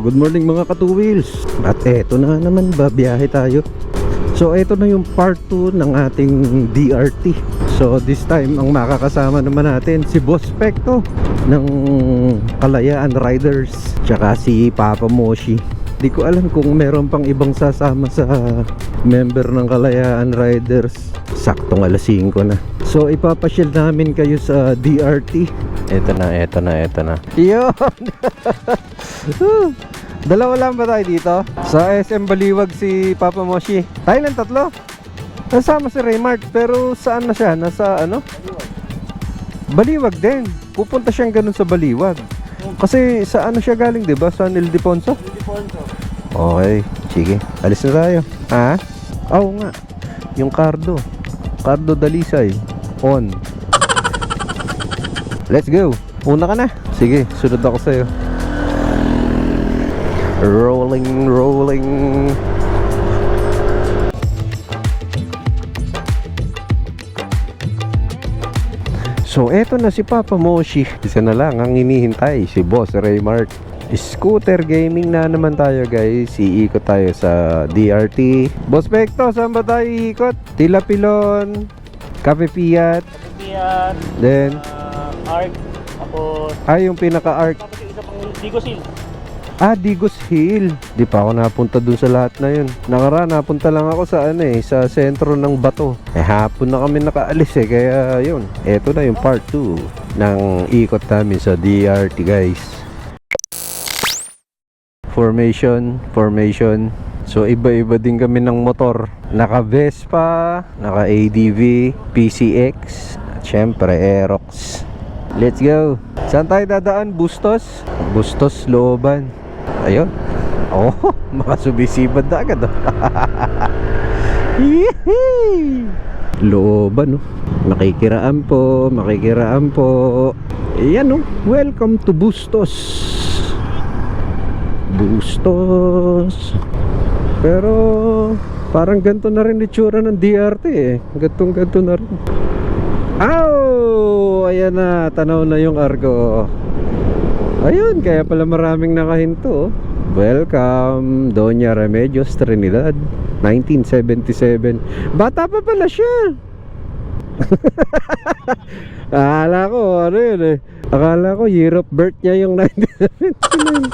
Good morning mga ka-two wheels At eto na naman babiyahe tayo. So eto na yung part 2 ng ating DRT So this time ang makakasama naman natin si Boss Pecto Ng Kalayaan Riders Tsaka si Papa Moshi Di ko alam kung meron pang ibang sasama sa member ng Kalayaan Riders Saktong alas 5 na So ipapasyal namin kayo sa DRT Eto na, eto na, eto na Yun! Dalawa lang ba tayo dito? Sa SM Baliwag si Papa Moshi. Tayo lang tatlo. Nasama si Raymart pero saan na siya? Nasa ano? Baliwag din. Pupunta siyang ganun sa Baliwag. Kasi sa ano siya galing, 'di ba? Sa Nildefonso? Okay, sige. Alis na tayo. Ha? Oo nga. Yung Cardo. Cardo Dalisay. On. Let's go. Una ka na. Sige, sunod ako sa'yo. Rolling, rolling. So, eto na si Papa Moshi. Isa na lang ang hinihintay, si Boss Raymart. Scooter gaming na naman tayo guys. Iikot tayo sa DRT. Boss Pecto, saan ba tayo iikot? Tila Pilon, Cafe Fiat, Yan, then, uh, Arc, tapos, ay yung pinaka-arc. tapos yung isa pang Digosil. Ah, Digos Hill. Di pa ako napunta dun sa lahat na yun. Nakaraan, napunta lang ako sa ano eh, sa sentro ng bato. Eh, hapon na kami nakaalis eh, kaya yun. Eto na yung part 2 ng ikot namin sa DRT guys. Formation, formation. So, iba-iba din kami ng motor. Naka Vespa, naka ADV, PCX, at syempre Aerox. Let's go. Saan tayo dadaan? Bustos? Bustos, looban. Ayun. Oh, makasubisibad na agad. Oh. Looban, oh. Makikiraan po, makikiraan po. Ayan, oh. Welcome to Bustos. Bustos. Pero, parang ganito na rin itsura ng DRT eh. Gantong ganto na rin. Ow! Ayan na, tanaw na yung argo. Ayun, kaya pala maraming nakahinto. oh. Welcome, Doña Remedios Trinidad, 1977. Bata pa pala siya. Akala ko, ano yun eh. Akala ko, year of birth niya yung 1979.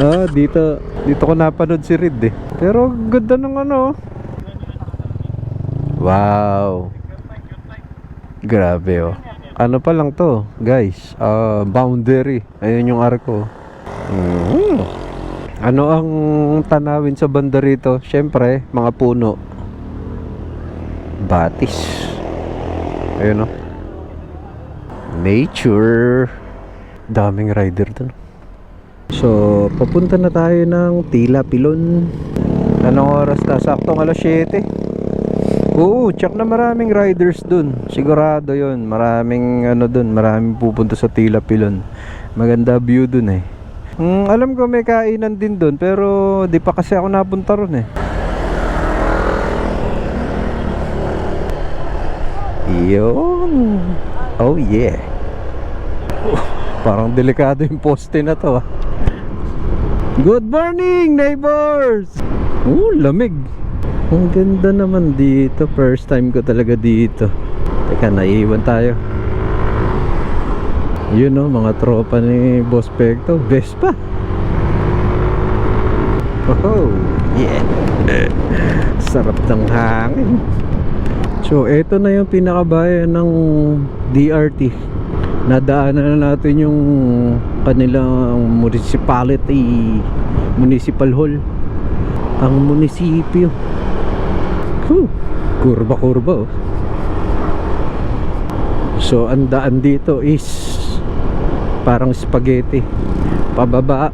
oh, dito, dito ko napanood si Reed eh. Pero ganda ng ano. oh. Wow. Grabe oh. Ano pa lang to, guys? Ah, boundary. Ayun yung arko. Mhm. Ano ang tanawin sa banda rito? Syempre, mga puno. Batis. Ayun oh. Nature. Daming rider dun. So, papunta na tayo ng Tila Pilon. Anong oras na? Saktong alas 7. Oo, check na maraming riders dun. Sigurado yon Maraming ano dun. Maraming pupunta sa Tila Pilon. Maganda view dun eh. Hmm, alam ko may kainan din dun. Pero di pa kasi ako napunta ron eh. Yun. Oh yeah. Parang delikado yung poste na to ah. Good morning neighbors! Oh, lamig. Ang ganda naman dito. First time ko talaga dito. Teka, naiiwan tayo. Yun no, mga tropa ni Boss Pecto. Vespa. Oh, yeah. Sarap ng hangin. So, eto na yung pinakabayan ng DRT. Nadaanan na natin yung kanilang municipality, municipal hall. Ang munisipyo. Whew, kurba-kurba oh. So, ang daan dito is parang spaghetti. Pababa,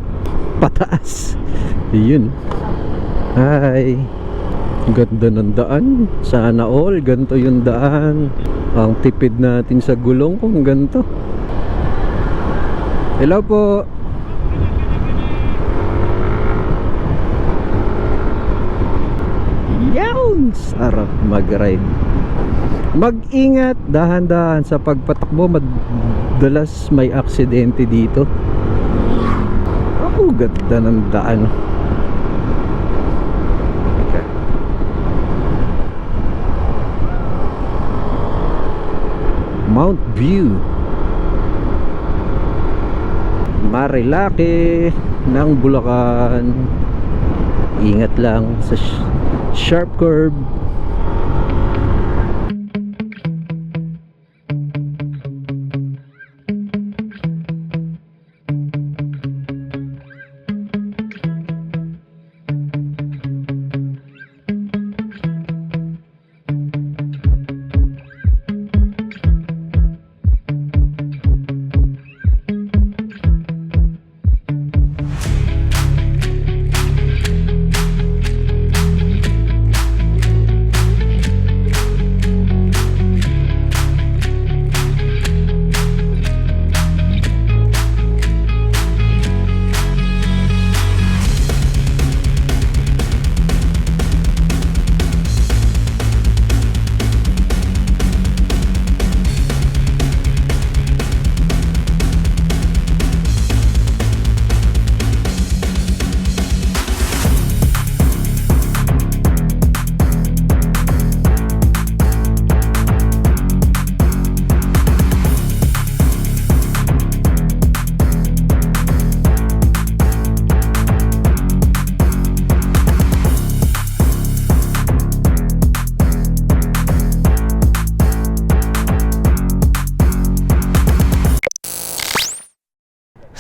pataas. Yun. Hi. Ganda ng daan. Sana all, ganto yung daan. Ang tipid natin sa gulong kung ganto. Hello po. Sarap mag-ride. Mag-ingat, dahan-dahan sa pagpatakbo. Madalas may aksidente dito. Oh, ganda ng daan. Okay. Mount View. Marilake ng Bulacan. Ingat lang sa sh- sharp curve.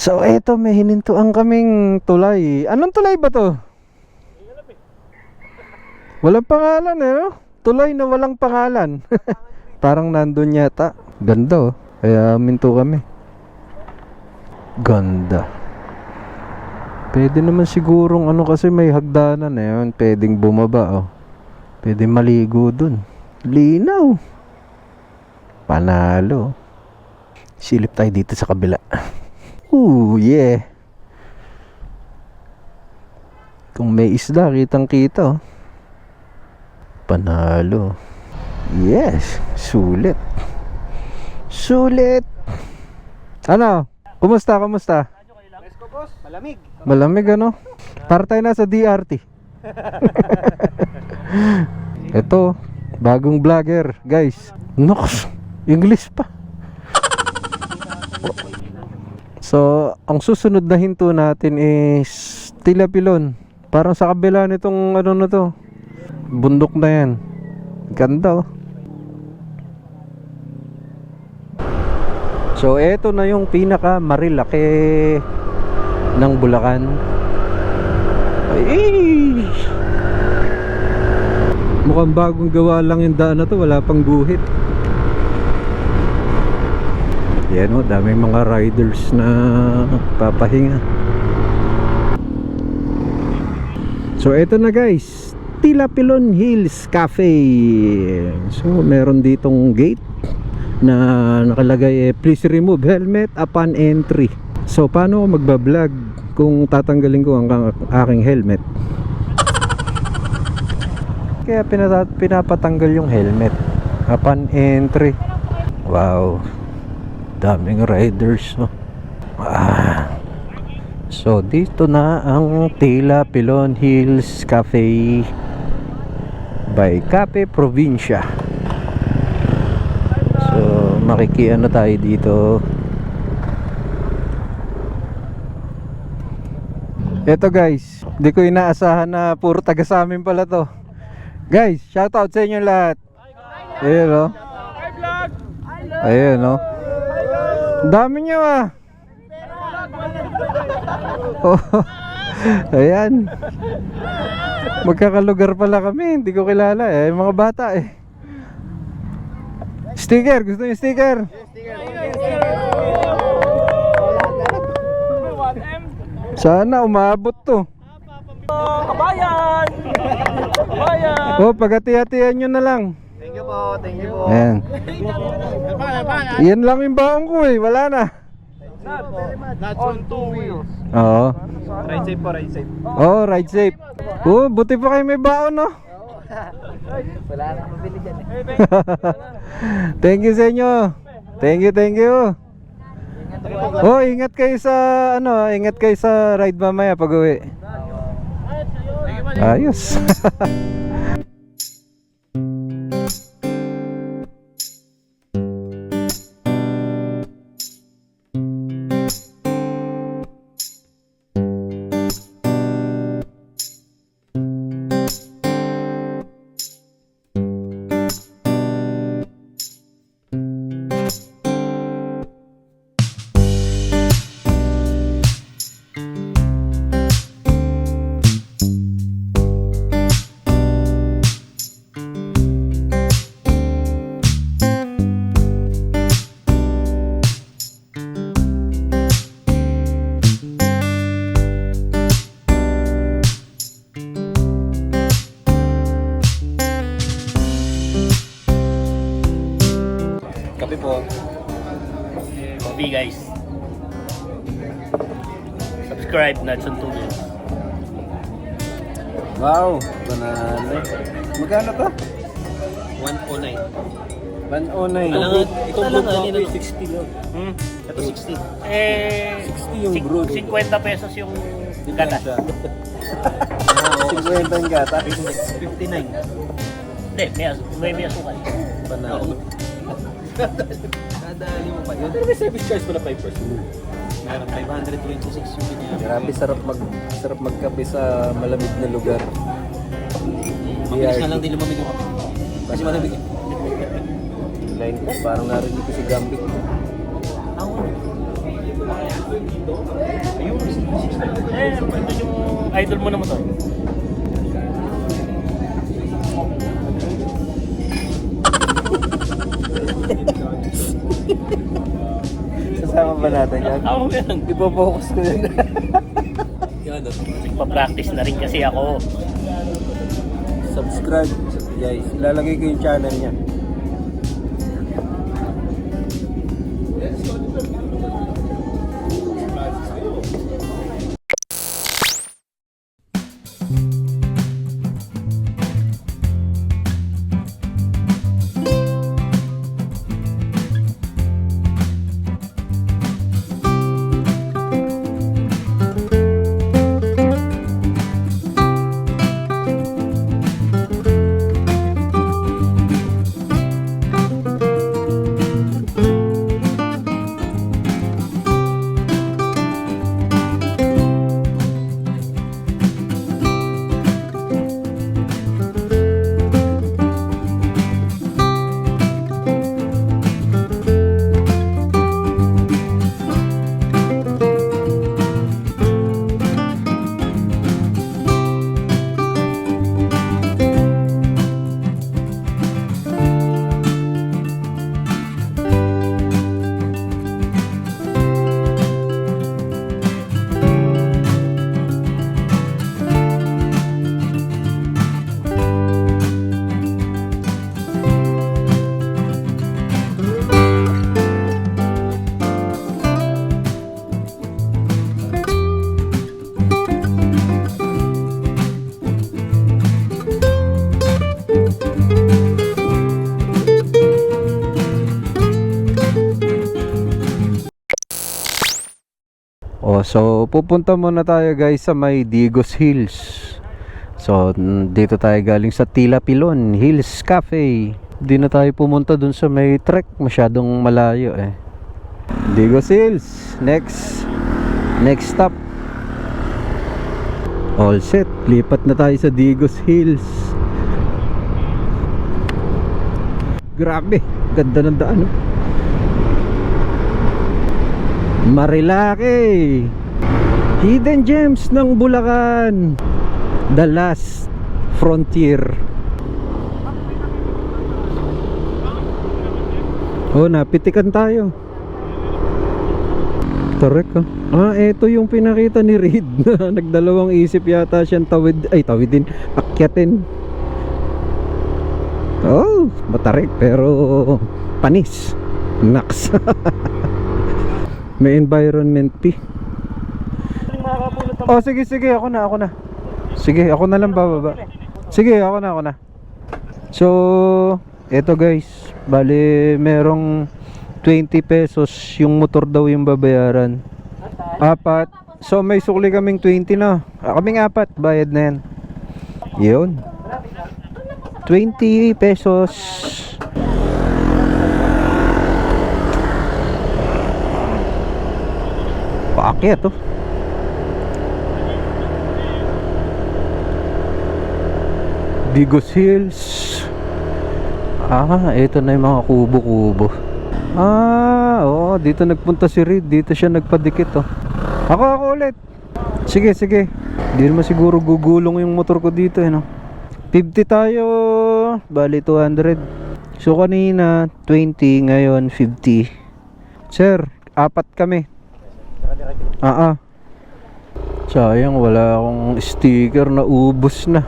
So eto may hinintuan kaming tulay. Anong tulay ba to? Walang pangalan eh no? Tulay na walang pangalan. Parang nandun yata. Ganda oh. Kaya minto kami. Ganda. Pwede naman sigurong ano kasi may hagdanan eh. yun. Pwedeng bumaba oh. Pwede maligo dun. Linaw. Panalo. Silip tayo dito sa kabila. Ooh, yeah. Kung may isda, kitang kita. oh. Panalo. Yes, sulit. Sulit. Ano? Kumusta, kumusta? Malamig. Malamig ano? Para tayo nasa DRT. Ito, bagong vlogger, guys. Nox, English pa. So, ang susunod na hinto natin is Tilapilon. Parang sa kabila nitong ano na to. Bundok na yan. Ganda oh. So, eto na yung pinaka marilaki ng Bulacan. Ay! Mukhang bagong gawa lang yung daan na to, wala pang guhit. Yan o, daming mga riders na papahinga. So eto na guys, Tilapilon Hills Cafe. So meron ditong gate na nakalagay eh, please remove helmet upon entry. So paano ako magbablog kung tatanggalin ko ang ang aking helmet? Kaya pinata- pinapatanggal yung helmet upon entry. Wow. Daming riders no. Ah. So dito na ang Tila Pilon Hills Cafe by Cafe Provincia. So makikiano tayo dito. Eto guys, di ko inaasahan na puro taga sa amin pala to. Guys, shoutout sa inyo lahat. Ayun no. Ayun no. Dami nyo ah. Oh, ayan. Magkakalugar pala kami, hindi ko kilala eh. Mga bata eh. Sticker, gusto niyo sticker? Sana umabot to. Kabayan! Kabayan! Oh, pagati-hatihan nyo na lang. Po, thank you po. Ayan. Yan lang yung baong ko eh, wala na. Not on two wheels. Oo. Ride safe po, ride safe. Oh, ride safe. Oh, buti pa kayo may baon, no? Wala na mabili dyan eh. thank you sa inyo. Thank you, thank you. Oh, ingat kayo sa ano, ingat kayo sa ride mamaya pag uwi. Ayos. po. Coffee guys. Subscribe Natson Tubig. Wow, banana. Magkano to? 109. 109. Alangan, itong alangan, brood yun coffee, ano? 60 yun. Hmm, ito 60. Eh, 60 yung brood. 50 pesos yung gata. 50 yung gata. 59. Hindi, may, may, may asukal. Banana. Nadali mo pa yun. Pero may service charge pala 5%. Meron 526 yung. Grabe, sarap mag sarap magkape sa malamig na lugar. Mabilis na lang din lumamig yung kape. Kasi malamig eh. Line ko, parang narinig ko si Gambit. Ako. Ayun, 6 Eh, ito yung idol mo na motor. Sasama ba natin yan? Ako yan. Ipo-focus ko yun. Yan, nagpa-practice na rin kasi ako. Subscribe guys. Ilalagay ko yung channel niya. So pupunta muna tayo guys sa may Digos Hills. So dito tayo galing sa Tila Pilon Hills Cafe. Di na tayo pumunta dun sa may trek, masyadong malayo eh. Digos Hills, next next stop. All set, lipat na tayo sa Digos Hills. Grabe, ganda ng daan. oh. Marilake Hidden Gems ng Bulacan. The Last Frontier. Oh, napitikan tayo. Tarek ah. Ah, eto yung pinakita ni Reed na Nagdalawang isip yata siyang tawid Ay, tawidin Akyatin. Oh, matarik pero panis. Naks May environment fee. Oh, sige, sige, ako na, ako na. Sige, ako na lang bababa. Sige, ako na, ako na. So, eto guys, bali merong 20 pesos yung motor daw yung babayaran. Apat. So may sukli kaming 20 na. Ah, kaming apat, bayad na yan. Yun. 20 pesos. Paakyat to. Digos Hills. Ah, ito na yung mga kubo-kubo. Ah, oo, dito nagpunta si Reed. Dito siya nagpadikit, oh. Ako, ako ulit. Sige, sige. Hindi naman siguro gugulong yung motor ko dito, eh, no? 50 tayo. Bali, 200. So, kanina, 20. Ngayon, 50. Sir, apat kami. Ah, ah. Sayang, wala akong sticker na ubos na.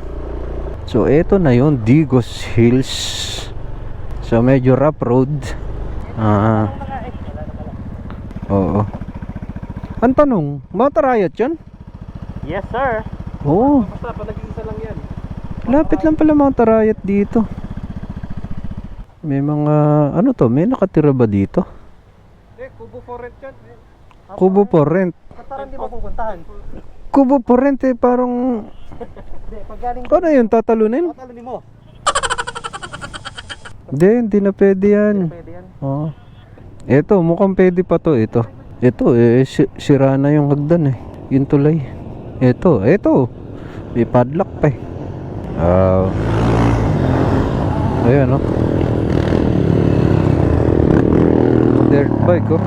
So, eto na yon Digos Hills. So, medyo rough road. Ah. Oo. Ang tanong, Riot yan? Yes, sir. Oo. Basta pa nag-iisa lang yan. Lapit lang pala Mount Riot dito. May mga, ano to, may nakatira ba dito? Eh, kubo for rent yan. Eh. Kubo for rent. Parang di mo pupuntahan. Kubo for rent eh, parang, Hindi, pag galing ano yun, tatalunin? talo mo. Hindi, hindi na pwede yan. Pwede yan. Oo. Ito, mukhang pwede pa to. Ito. Ito, eh, si- sira na yung hagdan eh. Yung tulay. Ito, ito. May padlock pa eh. Ah. ayan, oh. Dirt bike, oh.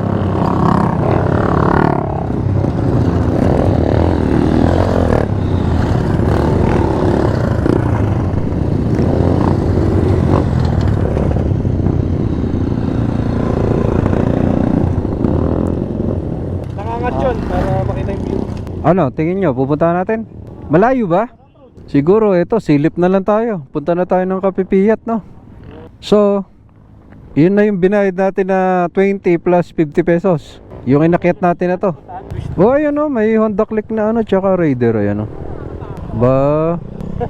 Nangangat yun para makita yung view. Ano, tingin nyo, pupunta natin? Malayo ba? Siguro, ito, silip na lang tayo. Punta na tayo ng kapipiyat, no? So, yun na yung binayad natin na 20 plus 50 pesos. Yung inakyat natin na to. Oh, ayun no, may Honda Click na ano, tsaka Raider, ayan no. Ba,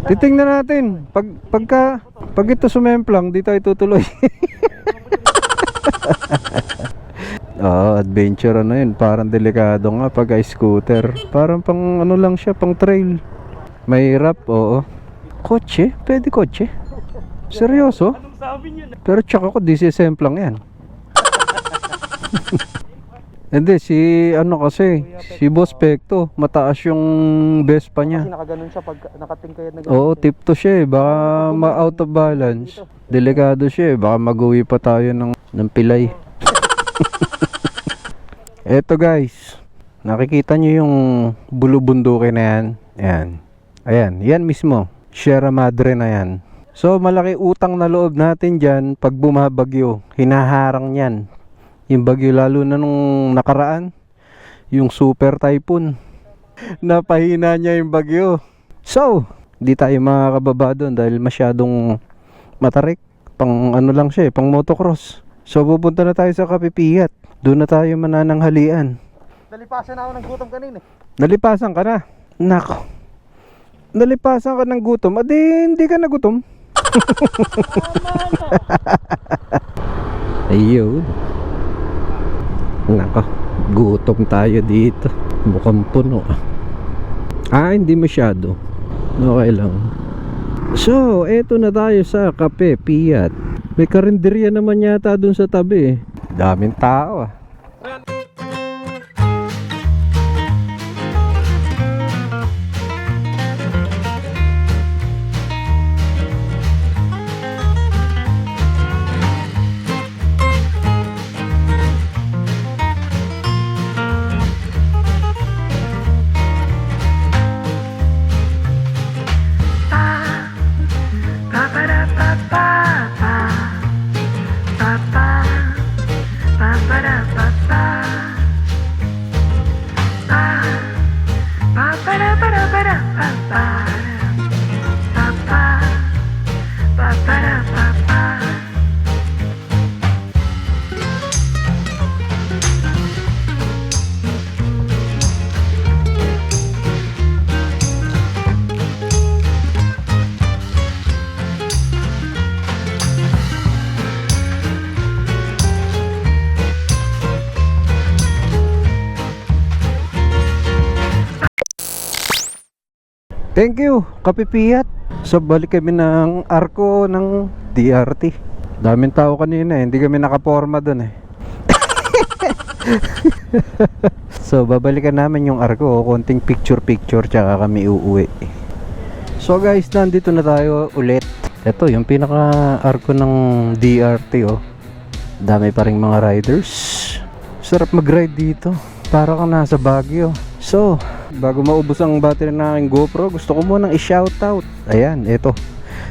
titingnan natin. Pag, pagka, pag ito sumemplang, di tayo tutuloy. Oo, adventure ano yun. Parang delikado nga pag scooter. Parang pang ano lang siya, pang trail. Mahirap, oo. Kotse? Pwede kotse? Seryoso? Anong sabi niyo na? Pero tsaka ko, DCSM lang yan. Hindi, si ano kasi, si Boss Pecto, mataas yung best pa niya. Kasi nakaganon siya pag nakatingkayad na Oo, tip to siya eh. Baka ma-out of balance. Delikado siya eh. Baka mag-uwi pa tayo ng, ng pilay. Eto guys. Nakikita nyo yung bulubundukin na yan. Ayan. Ayan. Yan mismo. Sierra Madre na yan. So malaki utang na loob natin dyan pag bumabagyo. Hinaharang yan. Yung bagyo lalo na nung nakaraan. Yung super typhoon. Napahina niya yung bagyo. So, di tayo makakababa doon dahil masyadong matarik. Pang ano lang siya eh, pang motocross. So, pupunta na tayo sa Kapipiyat. Doon na tayo manananghalian. Nalipasan na ako ng gutom kanina. eh. Nalipasan ka na. Nako. Nalipasan ka ng gutom. Adi, hindi ka nagutom. Ayun. Nako. Gutom tayo dito. Mukhang puno. Ah, hindi masyado. Okay lang. So, eto na tayo sa Kape Piat. May karinderya naman yata dun sa tabi eh. Daming tao ah. Thank you, Kapipiyat. So balik kami ng arko ng DRT. Daming tao kanina eh. Hindi kami nakaporma doon eh. so babalikan namin yung arko. Konting picture-picture tsaka kami uuwi. So guys, nandito na tayo ulit. Ito, yung pinaka-arko ng DRT oh. Dami pa ring mga riders. Sarap mag-ride dito. Para kang nasa Baguio. So, bago maubos ang battery ng aking GoPro, gusto ko munang i-shoutout. Ayan, ito.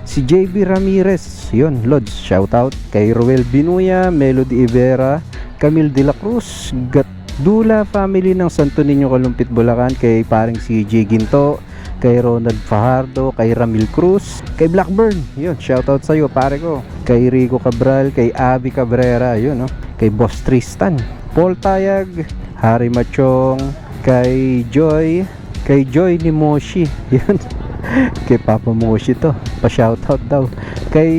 Si JB Ramirez. Yun, Lods. Shoutout. Kay Roel Binuya, Melody Ivera, Camille De La Cruz, Gatdula family ng Santo Niño Kalumpit, Bulacan. Kay paring si J. Ginto, kay Ronald Fajardo, kay Ramil Cruz, kay Blackburn. Yun, shoutout sa iyo, pare ko. Kay Rico Cabral, kay Abby Cabrera, yun, no? Kay Boss Tristan, Paul Tayag, Harry Machong, kay Joy, kay Joy ni Moshi. Yun. kay Papa Moshi to. Pa-shoutout daw. Kay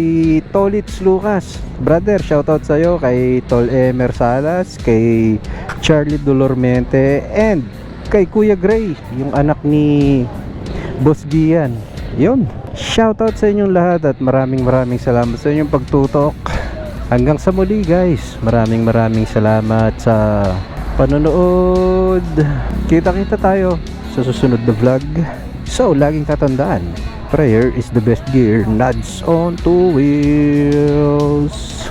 Tolits Lucas. Brother, shoutout sa iyo kay Tol Emer Salas, kay Charlie Dolormente, and kay Kuya Gray, yung anak ni Boss Gian. Yun. Shoutout sa inyong lahat at maraming maraming salamat sa inyong pagtutok. Hanggang sa muli guys. Maraming maraming salamat sa panonood. Kita-kita tayo sa susunod na vlog. So, laging tatandaan. Prayer is the best gear. Nods on two wheels.